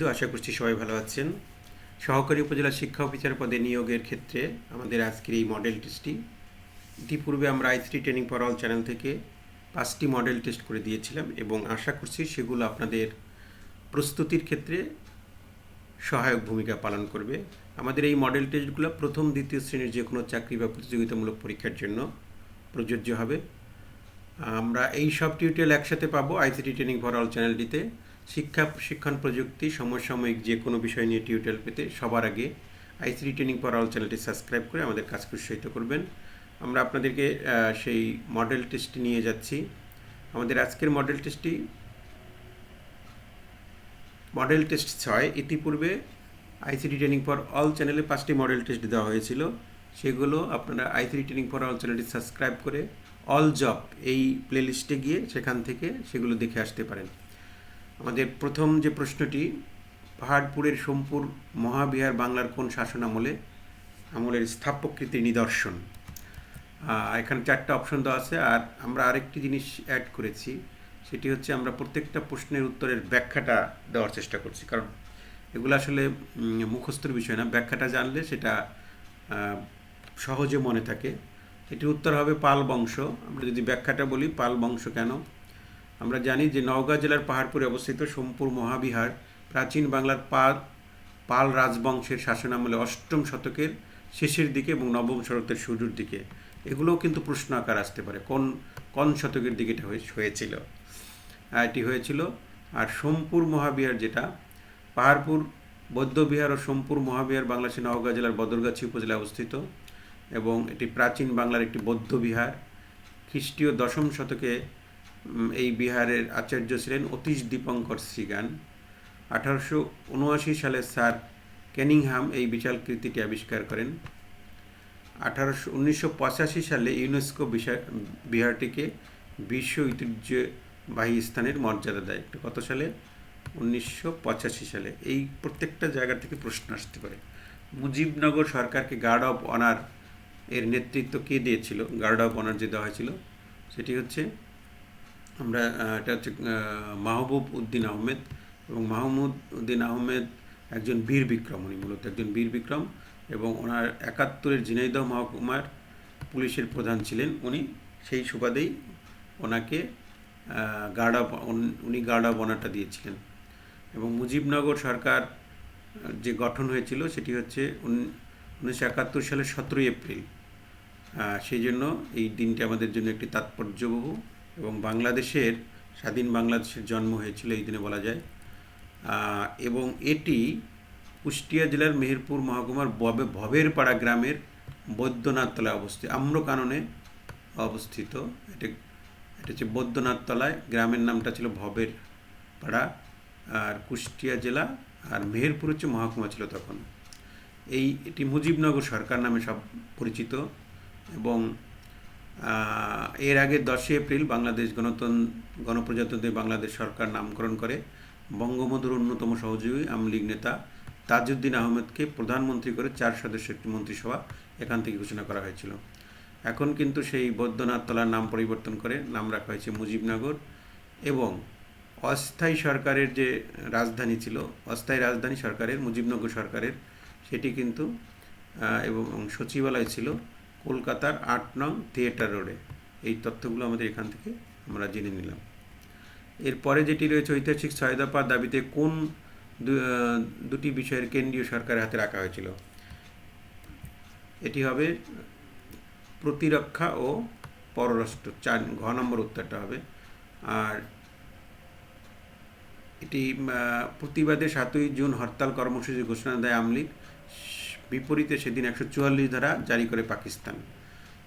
দর্শকবৃন্দ আশা করছি সবাই ভালো আছেন। সহকারী উপজেলা শিক্ষা অফিসার পদে নিয়োগের ক্ষেত্রে আমাদের আজকের এই মডেল টেস্টটি ইতিপূর্বে আমরা ICT training for all channel থেকে পাঁচটি মডেল টেস্ট করে দিয়েছিলাম এবং আশা করছি সেগুলো আপনাদের প্রস্তুতির ক্ষেত্রে সহায়ক ভূমিকা পালন করবে। আমাদের এই মডেল টেস্টগুলো প্রথম, দ্বিতীয় শ্রেণির যে কোনো চাকরি বা প্রতিযোগিতামূলক পরীক্ষার জন্য প্রযোজ্য হবে। আমরা এই সব টিউটোরিয়াল একসাথে পাবো আইসিটি ট্রেনিং ফর অল চ্যানেলটিতে শিক্ষা, শিক্ষণ প্রযুক্তি, সমসাময়িক যে কোনো বিষয় নিয়ে টিউটোরিয়াল পেতে সবার আগে আইসিটি ট্রেনিং অল চ্যানেলটি সাবস্ক্রাইব করে আমাদের কাজকে উৎসাহিত করবেন। আমরা আপনাদেরকে সেই মডেল টেস্টটি নিয়ে যাচ্ছি। আমাদের আজকের মডেল টেস্টটি মডেল টেস্ট ছয়। ইতিপূর্বে আইসিটি ট্রেনিং ফর অল চ্যানেলে পাঁচটি মডেল টেস্ট দেওয়া হয়েছিল। সেগুলো আপনারা আইসিটি ট্রেনিং ফর অল চ্যানেলটি সাবস্ক্রাইব করে অল জব এই প্লেলিস্টে গিয়ে সেখান থেকে সেগুলো দেখে আসতে পারেন। আমাদের প্রথম যে প্রশ্নটি, পাহাড়পুরের সোমপুর মহাবিহার বাংলার কোন শাসন আমলে, আমলের স্থাপত্যকৃতির নিদর্শন? এখানে চারটা অপশন দেওয়া আছে, আর আমরা আরেকটি জিনিস অ্যাড করেছি, সেটি হচ্ছে আমরা প্রত্যেকটা প্রশ্নের উত্তরের ব্যাখ্যাটা দেওয়ার চেষ্টা করছি। কারণ এগুলো আসলে মুখস্থর বিষয় না। ব্যাখ্যাটা জানলে সেটা সহজে মনে থাকে। এটির উত্তর হবে পাল বংশ। আমরা যদি ব্যাখ্যাটা বলি, পাল বংশ কেন? আমরা জানি যে নওগাঁ জেলার পাহাড়পুরে অবস্থিত সোমপুর মহাবিহার, প্রাচীন বাংলার পাল পাল রাজবংশের শাসনামলে অষ্টম শতকের শেষের দিকে এবং নবম শতকের শুরুর দিকে। এগুলোও কিন্তু প্রশ্ন আকার আসতে পারে, কোন কোন শতকের দিকে এটা হয়ে- হয়েছিল। এটি হয়েছিল, আর সোমপুর মহাবিহার যেটা, পাহাড়পুর বৌদ্ধবিহার ও সোমপুর মহাবিহার বাংলাদেশের নওগাঁ জেলার বদরগাছি উপজেলায় অবস্থিত এবং এটি প্রাচীন বাংলার একটি বৌদ্ধ বিহার। খ্রিস্টীয় দশম শতকে এই বিহারের আচার্য ছিলেন অতীশ দীপঙ্কর শ্রীগান আঠারোশো উনআশি সালে স্যার ক্যানিংহাম এই বিশাল কৃতিটি আবিষ্কার করেন। আঠারোশো উনিশশো সালে ইউনেস্কো বিহারটিকে বিশ্ব ঐতিহ্যবাহী স্থানের মর্যাদা দেয়। এটা কত সালে? উনিশশো পঁচাশি সালে। এই প্রত্যেকটা জায়গা থেকে প্রশ্ন আসতে পারে। মুজিবনগর সরকারকে গার্ড অফ অনার এর নেতৃত্ব কে দিয়েছিল? গার্ড অফ অনার যে দেওয়া হয়েছিল, সেটি হচ্ছে আমরা এটা হচ্ছে মাহবুব উদ্দিন আহমেদ এবং মাহমুদ উদ্দিন আহমেদ একজন বীর বিক্রম, উনি মূলত একজন বীর বিক্রম এবং ওনার একাত্তরের ঝিনাইদহ মহকুমার পুলিশের প্রধান ছিলেন উনি। সেই সুবাদেই ওনাকে গার্ড অফ উনি গার্ড অফ অনারটা দিয়েছিলেন এবং মুজিবনগর সরকার যে গঠন হয়েছিল সেটি হচ্ছে উনিশশো একাত্তর সালের সতেরোই এপ্রিল। সেই জন্য এই দিনটি আমাদের জন্য একটি তাৎপর্যবহ এবং বাংলাদেশের, স্বাধীন বাংলাদেশের জন্ম হয়েছিল এই দিনে বলা যায়। এবং এটি কুষ্টিয়া জেলার মেহেরপুর মহকুমার ববে, ভবেরপাড়া গ্রামের বৈদ্যনাথ তলায় অবস্থিত আম্রকাননে অবস্থিত। এটা এটা হচ্ছে বৈদ্যনাথ তলায়। গ্রামের নামটা ছিল ভবের পাড়া আর কুষ্টিয়া জেলা আর মেহেরপুর হচ্ছে মহকুমা ছিল তখন। এই এটি মুজিবনগর সরকার নামে সব পরিচিত এবং এর আগে দশই এপ্রিল বাংলাদেশ গণতন্ত্র গণপ্রজাতন্ত্রী বাংলাদেশ সরকার নামকরণ করে। বঙ্গবন্ধুর অন্যতম সহযোগী আওয়ামী লীগ নেতা তাজউদ্দিন আহমেদকে প্রধানমন্ত্রী করে চার সদস্যের একটি মন্ত্রিসভা এখান থেকে ঘোষণা করা হয়েছিল। এখন কিন্তু সেই বৈদ্যনাথ তলার নাম পরিবর্তন করে নাম রাখা হয়েছে মুজিবনগর এবং অস্থায়ী সরকারের যে রাজধানী ছিল, অস্থায়ী রাজধানী সরকারের, মুজিবনগর সরকারের, সেটি কিন্তু এবং সচিবালয় ছিল কলকাতার আট নং থিয়েটার রোডে। এই তথ্যগুলো আমাদের এখান থেকে আমরা জেনে নিলাম। এরপরে যেটি রয়েছে ঐতিহাসিক ছয় দফার দাবিতে কোন দুটি বিষয়ের কেন্দ্রীয় সরকারের হাতে রাখা হয়েছিল? এটি হবে প্রতিরক্ষা ও পররাষ্ট্র, চার, ঘ নম্বর উত্তরটা হবে। আর এটি প্রতিবাদে সাতই জুন হরতাল কর্মসূচি ঘোষণা দেয় আমলিগ বিপরীতে সেদিন একশো চুয়াল্লিশ ধারা জারি করে পাকিস্তান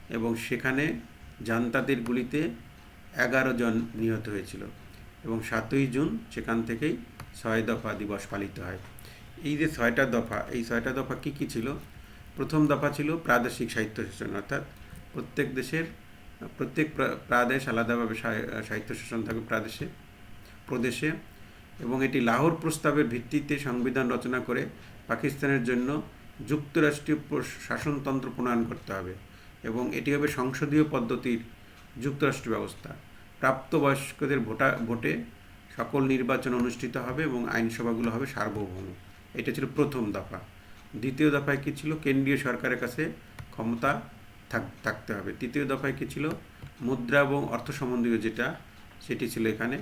এবং সেখানে জান্তাদের গুলিতে এগারো জন নিহত হয়েছিল এবং সাতই জুন সেখান থেকেই ছয় দফা দিবস পালিত হয়। এই যে ছয়টা দফা, এই ছয়টা দফা কী কী ছিল? প্রথম দফা ছিল প্রাদেশিক সাহিত্য শাসন, অর্থাৎ প্রত্যেক দেশের, প্রত্যেক প্রাদেশ আলাদাভাবে সাহি- সাহিত্য শাসন থাকে প্রাদেশে, প্রদেশে এবং এটি লাহোর প্রস্তাবের ভিত্তিতে সংবিধান রচনা করে পাকিস্তানের জন্য যুক্তরাষ্ট্রীয় শাসনতন্ত্র প্রণয়ন করতে হবে এবং এটি হবে সংসদীয় পদ্ধতির যুক্তরাষ্ট্র ব্যবস্থা। প্রাপ্তবয়স্কদের ভোটা, ভোটে সকল নির্বাচন অনুষ্ঠিত হবে এবং আইনসভাগুলো হবে সার্বভৌম। এটা ছিল প্রথম দফা। দ্বিতীয় দফায় কী ছিল? কেন্দ্রীয় সরকারের কাছে ক্ষমতা থাক, থাকতে হবে। তৃতীয় দফায় কী ছিল? মুদ্রা এবং অর্থ সম্বন্ধীয় যেটা, সেটি ছিল এখানে।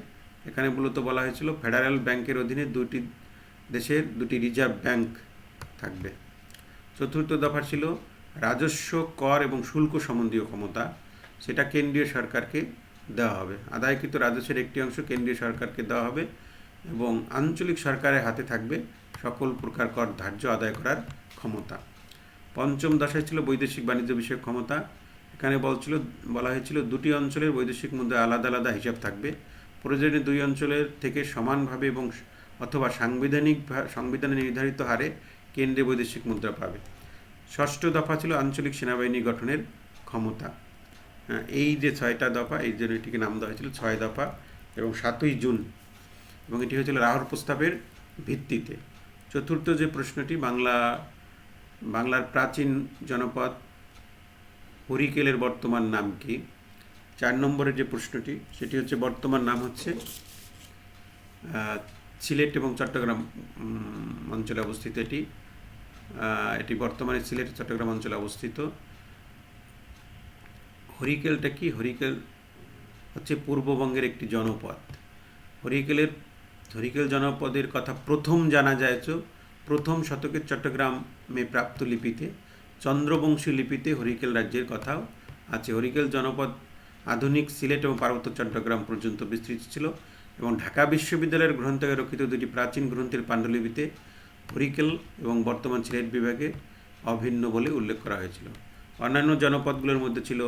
এখানে মূলত বলা হয়েছিল, ফেডারেল ব্যাংকের অধীনে দুটি দেশের দুটি রিজার্ভ ব্যাংক থাকবে। চতুর্থ দফা ছিল রাজস্ব, কর এবং শুল্ক সম্বন্ধীয় ক্ষমতা। সেটা কেন্দ্রীয় সরকারকে দেওয়া হবে। আদায়কৃত রাজস্বের একটি অংশ কেন্দ্রীয় সরকারকে দেওয়া হবে এবং আঞ্চলিক সরকারের হাতে থাকবে সকল প্রকার কর ধার্য আদায় করার ক্ষমতা। পঞ্চম দশায় ছিল বৈদেশিক বাণিজ্য বিষয়ক ক্ষমতা। এখানে বলছিল বলা হয়েছিল দুটি অঞ্চলের বৈদেশিক মুদ্রা আলাদা আলাদা হিসাব থাকবে। প্রয়োজনে দুই অঞ্চলের থেকে সমানভাবে এবং অথবা সাংবিধানিক সংবিধানে নির্ধারিত হারে কেন্দ্রে বৈদেশিক মুদ্রা পাবে। ষষ্ঠ দফা ছিল আঞ্চলিক সেনাবাহিনী গঠনের ক্ষমতা। হ্যাঁ, এই যে ছয়টা দফা এই জন্য এটিকে নাম দেওয়া হয়েছিল ছয় দফা এবং সাতই জুন। এবং এটি হয়েছিল রাহুর প্রস্তাবের ভিত্তিতে। চতুর্থ যে প্রশ্নটি বাংলা বাংলার প্রাচীন জনপদ হরিকেলের বর্তমান নাম কি? চার নম্বরের যে প্রশ্নটি সেটি হচ্ছে বর্তমান নাম হচ্ছে সিলেট এবং চট্টগ্রাম অঞ্চলে অবস্থিত এটি। এটি বর্তমানে সিলেট চট্টগ্রাম অঞ্চলে অবস্থিত। হরিকেলটা কি? হরিকেল হচ্ছে পূর্ববঙ্গের একটি জনপদ। হরিকেলের, হরিকেল জনপদের কথা প্রথম জানা যায় প্রথম শতকের চট্টগ্রামে প্রাপ্ত লিপিতে, চন্দ্রবংশী লিপিতে হরিকেল রাজ্যের কথাও আছে। হরিকেল জনপদ আধুনিক সিলেট এবং পার্বত্য চট্টগ্রাম পর্যন্ত বিস্তৃত ছিল এবং ঢাকা বিশ্ববিদ্যালয়ের গ্রন্থাগারে রক্ষিত দুটি প্রাচীন গ্রন্থের পাণ্ডুলিপিতে হরিকেল এবং বর্তমান সিলেট বিভাগে অভিন্ন বলে উল্লেখ করা হয়েছিল। অন্যান্য জনপদগুলোর মধ্যে ছিল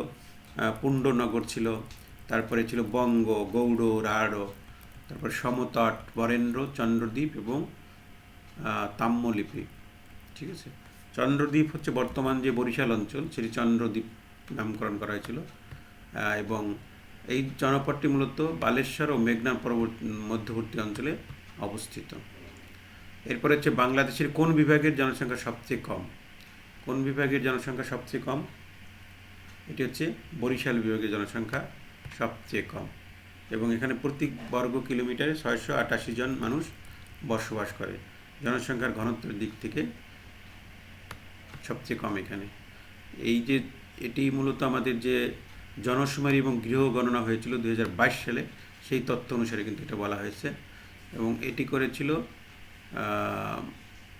পুণ্ডনগর ছিল তারপরে ছিল বঙ্গ গৌড় রাঢ় তারপর সমতট বরেন্দ্র চন্দ্রদ্বীপ এবং আহ, তাম্রলিপি ঠিক আছে? চন্দ্রদ্বীপ হচ্ছে বর্তমান যে বরিশাল অঞ্চল সেটি চন্দ্রদ্বীপ নামকরণ করা হয়েছিল। এবং এই জনপদটি মূলত বালেশ্বর ও মেঘনা পরবর্তী মধ্যবর্তী অঞ্চলে অবস্থিত। এরপরে হচ্ছে বাংলাদেশের কোন বিভাগের জনসংখ্যা সবচেয়ে কম? কোন বিভাগের জনসংখ্যা সবচেয়ে কম? এটি হচ্ছে বরিশাল বিভাগের জনসংখ্যা সবচেয়ে কম। এবং এখানে প্রতি বর্গ কিলোমিটারে ছয়শো আটাশি জন মানুষ বসবাস করে। জনসংখ্যার ঘনত্বের দিক থেকে সবচেয়ে কম এখানে। এই যে এটি মূলত আমাদের যে জনশুমারি এবং গৃহ গণনা হয়েছিল দু হাজার বাইশ সালে, সেই তথ্য অনুসারে কিন্তু এটা বলা হয়েছে। এবং এটি করেছিল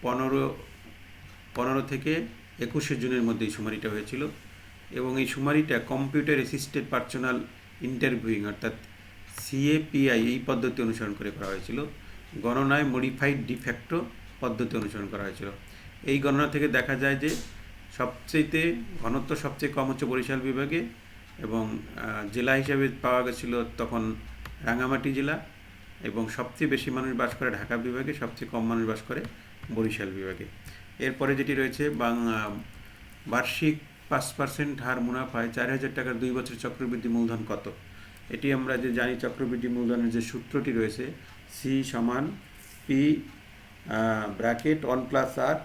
পনেরো পনেরো থেকে একুশে জুনের মধ্যে এই শুমারিটা হয়েছিল। এবং এই শুমারিটা কম্পিউটার অ্যাসিস্টেড পার্সোনাল ইন্টারভিউইং অর্থাৎ সিএপিআই এই পদ্ধতি অনুসরণ করে করা হয়েছিল। গণনায় মডিফাইড ডিফ্যাক্টো পদ্ধতি অনুসরণ করা হয়েছিল। এই গণনা থেকে দেখা যায় যে সবচেয়েতে ঘনত্ব সবচেয়ে কম হচ্ছে বরিশাল বিভাগে এবং জেলা হিসাবে পাওয়া গেছিল তখন রাঙামাটি জেলা। এবং সবচেয়ে বেশি মানুষ বাস করে ঢাকা বিভাগে, সবচেয়ে কম মানুষ বাস করে বরিশাল বিভাগে। এরপরে যেটি রয়েছে বাংলা বার্ষিক পাঁচ পার্সেন্ট হার মুনাফায় চার হাজার টাকার দুই বছর চক্রবৃদ্ধি মূলধন কত? এটি আমরা যে জানি চক্রবৃদ্ধি মূলধনের যে সূত্রটি রয়েছে সি সমান P bracket one plus R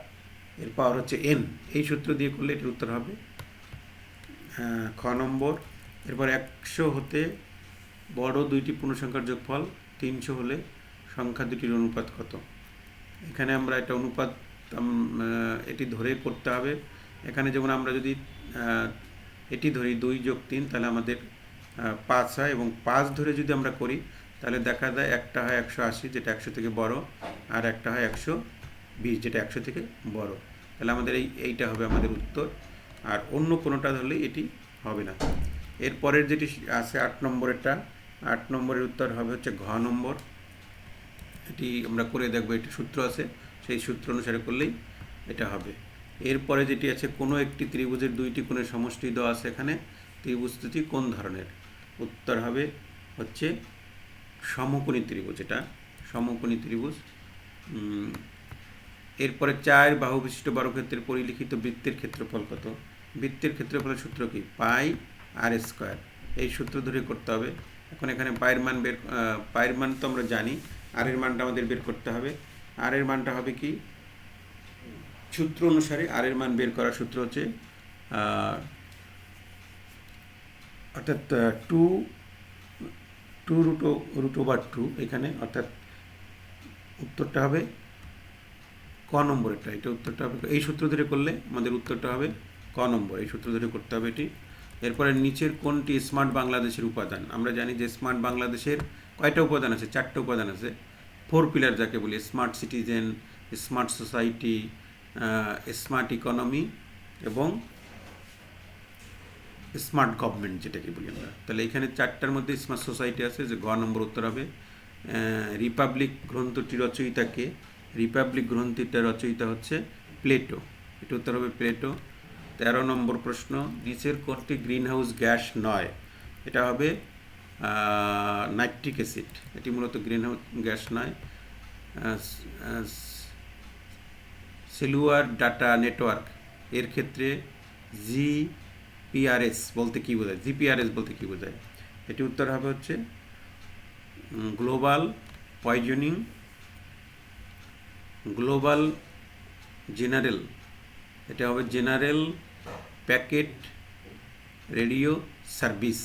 এর পাওয়ার হচ্ছে এন এই সূত্র দিয়ে করলে এটির উত্তর হবে খ নম্বর। এরপর একশো হতে বড় দুইটি পূর্ণসংখ্যার যোগফল তিনশো হলে সংখ্যা দুটির অনুপাত কত? এখানে আমরা এটা অনুপাত এটি ধরে করতে হবে। এখানে যেমন আমরা যদি এটি ধরি দুই যোগ তিন, তাহলে আমাদের পাঁচ হয় এবং পাঁচ ধরে যদি আমরা করি, তাহলে দেখা যায় একটা হয় একশো আশি, যেটা একশো থেকে বড়, আর একটা হয় একশো বিশ, যেটা একশো থেকে বড়। তাহলে আমাদের এই, এইটা হবে আমাদের উত্তর। আর অন্য কোনোটা ধরলে এটি হবে না। এরপরের যেটি আছে আট নম্বরেরটা আট নম্বরের উত্তর হবে হচ্ছে ঘ নম্বর। এটি আমরা করে দেখব এটি সূত্র আছে, সেই সূত্র অনুসারে করলেই এটা হবে। এরপরে যেটি আছে, কোনো একটি ত্রিভুজের দুইটি কোণের সমষ্টি দেওয়া আছে এখানে। ত্রিভুজ দুটি কোন ধরনের। উত্তর হবে হচ্ছে সমকোণী ত্রিভুজ, এটা সমকোণী ত্রিভুজ। এরপরে চার বাহু বিশিষ্ট বর্গক্ষেত্রের পরিলিখিত বৃত্তের ক্ষেত্রফল কত? বৃত্তের ক্ষেত্রফলের সূত্র কি? Pi R square. এই সূত্র ধরে করতে হবে। এখন এখানে পায়ের মান বের পায়ের মান তো আমরা জানি আর এর মানটা আমাদের বের করতে হবে। আর এর মানটা হবে কি? সূত্র অনুসারে আর এর মান বের করার সূত্র হচ্ছে অর্থাৎ টু টু রুটো রুট ওভার টু এখানে, অর্থাৎ উত্তরটা হবে ক নম্বরেরটা। এটা উত্তরটা হবে, এই সূত্র ধরে করলে আমাদের উত্তরটা হবে ক নম্বর। এই সূত্র ধরে করতে হবে এটি। এরপরে নিচের কোনটি স্মার্ট বাংলাদেশের উপাদান? আমরা জানি যে স্মার্ট বাংলাদেশের কয়টা উপাদান আছে? চারটা উপাদান আছে। ফোর পিলার যাকে বলি smart citizen smart society smart economy এবং স্মার্ট গভর্নমেন্ট যেটাকে বলি আমরা। তাহলে এখানে চারটার মধ্যে স্মার্ট সোসাইটি আছে, যে গ নম্বর উত্তর হবে। রিপাবলিক গ্রন্থটি রচয়িতাকে রিপাবলিক গ্রন্থিটার রচয়িতা হচ্ছে প্লেটো। এটা উত্তর হবে প্লেটো। তেরো নম্বর প্রশ্ন, নিচের কোনটি গ্রিন হাউস গ্যাস নয়? এটা হবে নাইট্রিক অ্যাসিড। এটি মূলত গ্রিন হাউস গ্যাস নয়। Cellular data network. এর ক্ষেত্রে জি পিআরএস বলতে কী বোঝায়? জিপিআরএস বলতে কী বোঝায়? এটি উত্তর হবে হচ্ছে গ্লোবাল পয়জনিং, গ্লোবাল জেনারেল। এটা হবে জেনারেল প্যাকেট রেডিও সার্ভিস।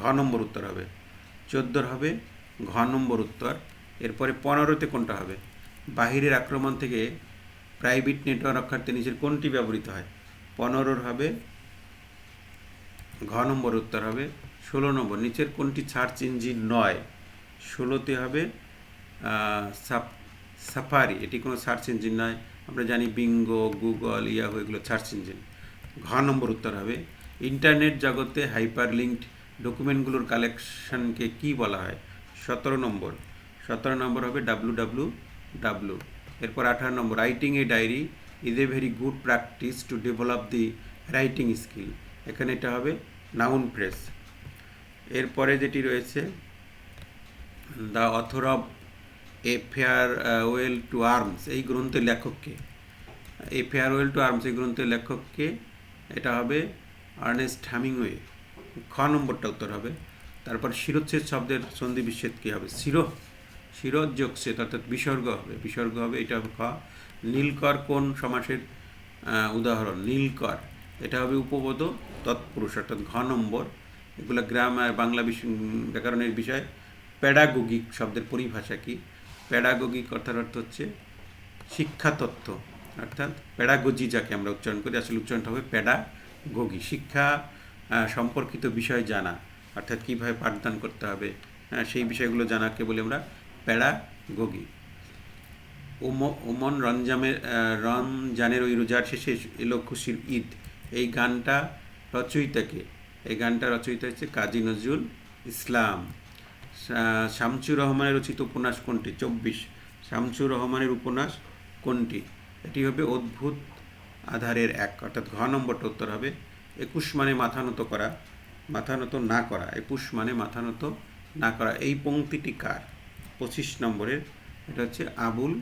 ঘ নম্বর উত্তর হবে। চোদ্দোর হবে, ঘ নম্বর উত্তর। এরপরে পনেরোতে কোনটা হবে? বাহিরের আক্রমণ থেকে প্রাইভেট নেটওয়ার্ক রক্ষার্থে নিচের কোনটি ব্যবহৃত হয়? পনেরোর হবে, ঘ নম্বর উত্তর হবে। ষোলো নম্বর, নিচের কোনটি সার্চ ইঞ্জিন নয়? ষোলোতে হবে সাফারি। এটি কোনো সার্চ ইঞ্জিন নয়। আমরা জানি বিঙ্গো, গুগল, ইয়াহু, এগুলো সার্চ ইঞ্জিন। ঘ নম্বর উত্তর হবে। ইন্টারনেট জগতে হাইপার লিঙ্কড ডকুমেন্টগুলোর কালেকশনকে কি বলা হয়? সতেরো নম্বর। সতেরো নম্বর হবে ডাব্লু ডাব্লু ডাব্লু এরপর আঠারো নম্বর writing a diary is a very good practice to develop the writing skill এখানে এটা হবে নাউন প্রেস এরপরে যেটি রয়েছে the author of a farewell to arms এই গ্রন্থের লেখককে। A farewell to arms এই গ্রন্থের লেখককে এটা হবে আর্নেস্ট হ্যামিংওয়ে খ নম্বরটা উত্তর হবে। তারপর শিরোচ্ছেদ শব্দের সন্ধি বিচ্ছেদ কী হবে? শিরো। শিরোজ যোগছেদ অর্থাৎ বিসর্গ হবে। বিসর্গ হবে, এটা হবে খ। নীলকর কোন সমাসের উদাহরণ? নীলকর। এটা হবে উপপদ, তৎপুরুষ, অর্থাৎ ঘ নম্বর। এগুলো গ্রামার, বাংলা ব্যাকরণের বিষয়। প্যাডাগোগিক শব্দের পরিভাষা কি? প্যাডাগোগিক অর্থাৎ অর্থ হচ্ছে শিক্ষা তত্ত্ব অর্থাৎ প্যাডাগোজি যাকে আমরা উচ্চারণ করি, আসলে উচ্চারণটা হবে প্যাডাগোগি শিক্ষা সম্পর্কিত বিষয় জানা, অর্থাৎ কীভাবে পাঠদান করতে হবে সেই বিষয়গুলো জানাকে বলি আমরা প্যাডাগোগি ওমন রমজামের রমজানের ওই রোজার শেষে এলো খুশির ঈদ। এই গানটা রচয়িতাকে, এই গানটা রচয়িতা হচ্ছে কাজী নজরুল ইসলাম। শামসুর রহমানের রচিত উপন্যাস কোনটি? চব্বিশ। শামসুর রহমানের উপন্যাস কোনটি? এটি হবে অদ্ভুত আধারের এক, অর্থাৎ ঘ নম্বরটা উত্তর হবে। একুশ মানে মাথা নত করা, মাথা নত না করা, একুশ মানে মাথা নত না করা। এই পংক্তিটি কার? পঁচিশ নম্বরের, এটা হচ্ছে আবুল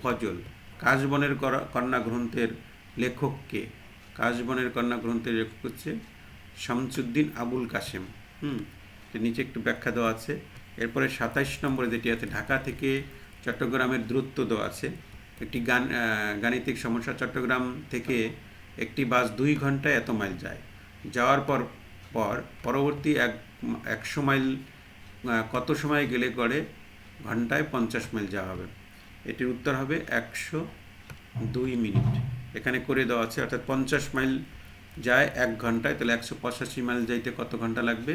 ফজল। কাশবনের কন্যা গ্রন্থের লেখককে কাশবনের কন্যা গ্রন্থের লেখক হচ্ছে শামসুদ্দিন আবুল কাশেম। হুম নিচে একটু ব্যাখ্যা দেওয়া আছে। এরপরে সাতাইশ নম্বরে যেটি আছে, ঢাকা থেকে চট্টগ্রামের দূরত্ব দেওয়া আছে। একটি গান গাণিতিক সমস্যা চট্টগ্রাম থেকে একটি বাস দুই ঘন্টায় এত মাইল যায়। যাওয়ার পর পর পরবর্তী এক, একশো মাইল কত সময় গেলে করে? ঘন্টায় পঞ্চাশ মাইল যাওয়া হবে। এটির উত্তর হবে একশো দুই মিনিট। এখানে করে দেওয়া আছে, অর্থাৎ পঞ্চাশ মাইল যায় এক ঘন্টায়, তাহলে একশো পঁচাশি মাইল যাইতে কত ঘণ্টা লাগবে?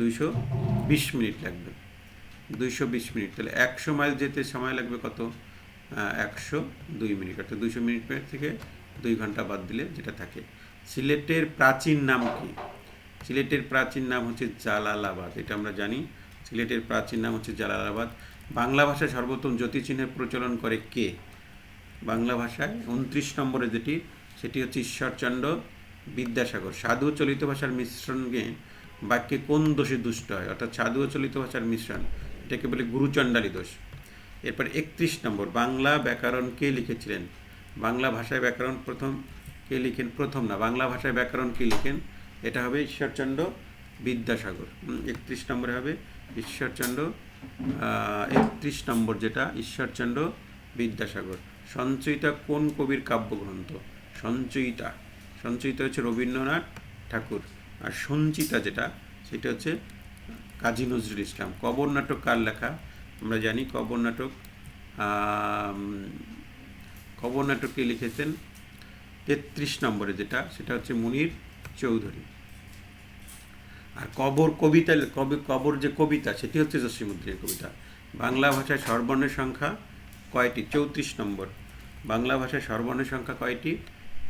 দুইশো বিশ মিনিট লাগবে। দুইশো বিশ মিনিট, তাহলে একশো মাইল যেতে সময় লাগবে কত? একশো দুই মিনিট, অর্থাৎ দুইশো মিনিট থেকে দুই ঘণ্টা বাদ দিলে যেটা থাকে। সিলেটের প্রাচীন নাম কি? সিলেটের প্রাচীন নাম হচ্ছে জালালাবাদ, এটা আমরা জানি। সিলেটের প্রাচীন নাম হচ্ছে জালালাবাদ। বাংলা ভাষায় সর্বোত্তম জ্যোতিচিহ্নের প্রচলন করে কে? বাংলা ভাষায় উনত্রিশ নম্বরে যেটি, সেটি হচ্ছে ঈশ্বরচন্দ্র বিদ্যাসাগর। সাধু চলিত ভাষার মিশ্রণকে বাক্যে কোন দোষে দুষ্ট হয়? অর্থাৎ সাধু ও চলিত ভাষার মিশ্রণ, এটাকে বলে গুরুচণ্ডালী দোষ। এরপর একত্রিশ নম্বর, বাংলা ব্যাকরণ কে লিখেছিলেন? বাংলা ভাষায় ব্যাকরণ প্রথম কে লিখেন? প্রথম না, বাংলা ভাষায় ব্যাকরণ কে লিখেন? এটা হবে ঈশ্বরচন্দ্র বিদ্যাসাগর। একত্রিশ নম্বরে হবে ঈশ্বরচন্দ্র একত্রিশ নম্বর যেটা, ঈশ্বরচন্দ্র বিদ্যাসাগর। সঞ্চয়িতা কোন কবির কাব্যগ্রন্থ? সঞ্চয়িতা। সঞ্চয়িতা হচ্ছে রবীন্দ্রনাথ ঠাকুর। আর সঞ্চিতা যেটা, সেটা হচ্ছে কাজী নজরুল ইসলাম। কবর নাটক কার লেখা? আমরা জানি কবর নাটক কবর নাটককে লিখেছেন তেত্রিশ নম্বরে যেটা, সেটা হচ্ছে মুনির চৌধুরী। আর কবর কবিতা, কবি, কবর যে কবিতা, সেটি হচ্ছে জসীমুদ্দিনের কবিতা। বাংলা ভাষায় স্বরবর্ণের সংখ্যা কয়টি? চৌত্রিশ নম্বর। বাংলা ভাষায় স্বরবর্ণের সংখ্যা কয়টি?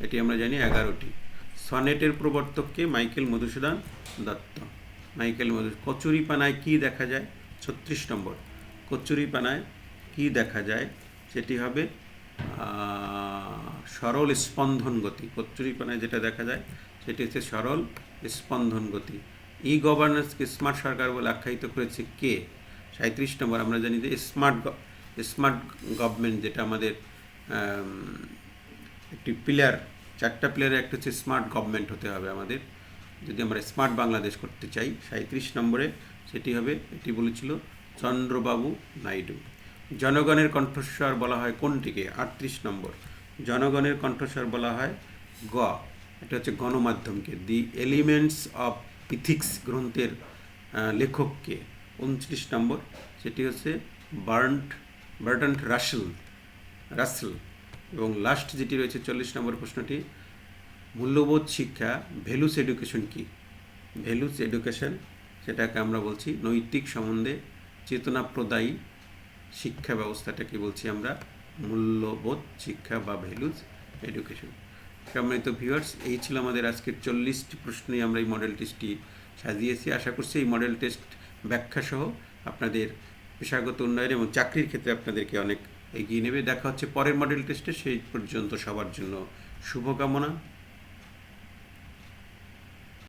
এটি আমরা জানি এগারোটি। সনেটের প্রবর্তককে মাইকেল মধুসূদন দত্ত। মাইকেল মধু কচুরি পানায় কী দেখা যায়? ছত্রিশ নম্বর। কচুরি পানায় কী দেখা যায়? সেটি হবে সরল স্পন্দন গতি। কচুরি পানায় যেটা দেখা যায় সেটি হচ্ছে সরল স্পন্দন গতি। ই গভর্নেন্সকে স্মার্ট সরকার বলে আখ্যায়িত করেছে কে? সাঁত্রিশ নম্বর আমরা জানি যে স্মার্ট স্মার্ট গভর্নমেন্ট যেটা আমাদের আম, একটি পিলার চারটা পিলারের একটা হচ্ছে স্মার্ট গভর্নমেন্ট হতে হবে আমাদের। যদি আমরা স্মার্ট বাংলাদেশ করতে চাই সাঁত্রিশ নম্বরে সেটি হবে এটি বলেছিল চন্দ্রবাবু নাইডু। জনগণের কণ্ঠস্বর বলা হয় কোনটিকে? আটত্রিশ নম্বর। জনগণের কণ্ঠস্বর বলা হয় গ। এটা হচ্ছে গণমাধ্যমকে। দি এলিমেন্টস অফ ইথিক্স গ্রন্থের লেখককে। উনত্রিশ নম্বর। সেটি হচ্ছে বার্ন্ট বার্টন রাসেল রাসেল। এবং লাস্ট যেটি রয়েছে চল্লিশ নম্বর প্রশ্নটি, মূল্যবোধ শিক্ষা, ভ্যালুস এডুকেশন কি? ভ্যালুস এডুকেশন, সেটাকে আমরা বলছি নৈতিক সম্বন্ধে চেতনা প্রদায়ী শিক্ষা ব্যবস্থাটাকে বলছি আমরা, মূল্যবোধ, শিক্ষা বা ভ্যালুজ এডুকেশন সম্মানিত ভিউয়ার্স এই ছিল আমাদের আজকের চল্লিশটি প্রশ্নে আমরা এই মডেল টেস্টটি সাজিয়েছি। আশা করছি এই মডেল টেস্ট ব্যাখ্যা সহ আপনাদের পেশাগত উন্নয়ন এবং চাকরির ক্ষেত্রে আপনাদেরকে অনেক এগিয়ে নেবে। দেখা হচ্ছে পরের মডেল টেস্টে সেই পর্যন্ত সবার জন্য শুভকামনা।